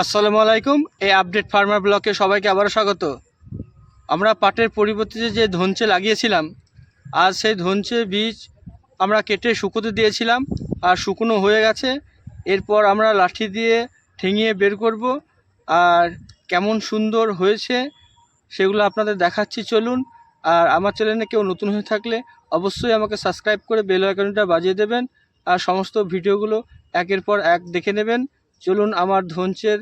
আসসালামু আলাইকুম, এই আপডেট ফার্মার ব্লকে সবাইকে আবারও স্বাগত। আমরা পাটের পরিবর্তে যে ধনচে লাগিয়েছিলাম, আর সেই ধনচে বীজ আমরা কেটে শুকোতে দিয়েছিলাম, আর শুকনো হয়ে গেছে। এরপর আমরা লাঠি দিয়ে ঠেঙিয়ে বের করব, আর কেমন সুন্দর হয়েছে সেগুলো আপনাদের দেখাচ্ছি। চলুন, আর আমার চ্যানেলে কেউ নতুন হয়ে থাকলে অবশ্যই আমাকে সাবস্ক্রাইব করে বেল আইকনটা বাজিয়ে দেবেন, আর সমস্ত ভিডিওগুলো একের পর এক দেখে নেবেন। চলুন আমার ধনচের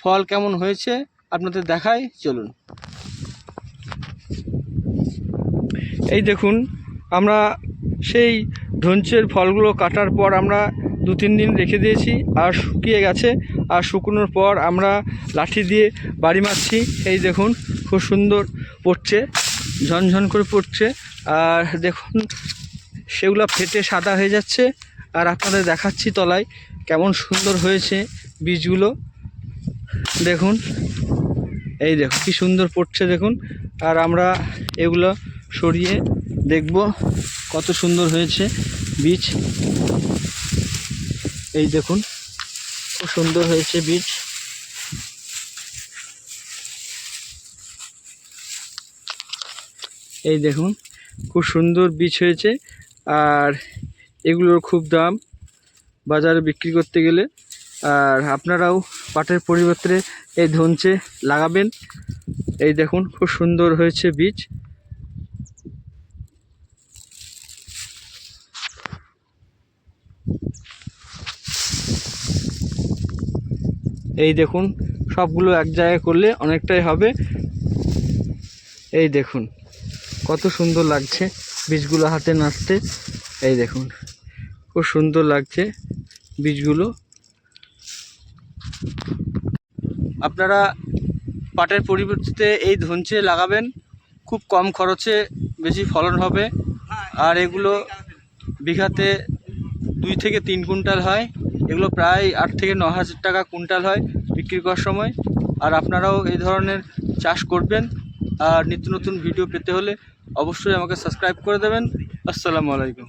ফল কেমন হয়েছে আপনাদের দেখাই, চলুন। এই দেখুন, আমরা সেই ধনচের ফলগুলো কাটার পর আমরা দু তিন দিন রেখে দিয়েছি, আর শুকিয়ে গেছে, আর শুকনোর পর আমরা লাঠি দিয়ে বাড়ি মারছি। এই দেখুন, খুব সুন্দর পড়ছে, ঝনঝন করে পড়ছে, আর দেখুন, সেগুলো ফেটে সাদা হয়ে যাচ্ছে। আর আপনাদের দেখাচ্ছি তলায় কেমন সুন্দর হয়েছে বীজগুলো। দেখুন, এই দেখুন কি সুন্দর পড়ছে দেখুন। আর আমরা এগুলো সরিয়ে দেখব কত সুন্দর হয়েছে বীজ। এই দেখুন, খুব সুন্দর হয়েছে বীজ। এই দেখুন, খুব সুন্দর বীজ হয়েছে। আর এগুলোর খুব দাম। বাজারে বিক্রি করতে গেলে। আর আপনারাও পাটের পরিবর্তে এই ধনচে লাগাবেন। এই দেখুন, খুব সুন্দর হয়েছে বীজ। এই দেখুন, সবগুলো এক জায়গায় করলে অনেকটাই হবে। এই দেখুন, কত সুন্দর লাগছে বীজগুলো হাতে নাচতে এই দেখুন। খুব সুন্দর লাগছে বীজগুলো। আপনারা পাটের পরিবর্তে এই ধনচে লাগাবেন, খুব কম খরচে বেশি ফলন হবে। আর এগুলো বিঘাতে দুই থেকে তিন কুইন্টাল হয়। এগুলো প্রায় আট থেকে ন হাজার টাকা কুইন্টাল হয় বিক্রি করার সময়। আর আপনারাও এই ধরনের চাষ করবেন। আর নিত্য নতুন ভিডিও পেতে হলে অবশ্যই আমাকে সাবস্ক্রাইব করে দেবেন। আসসালামু আলাইকুম।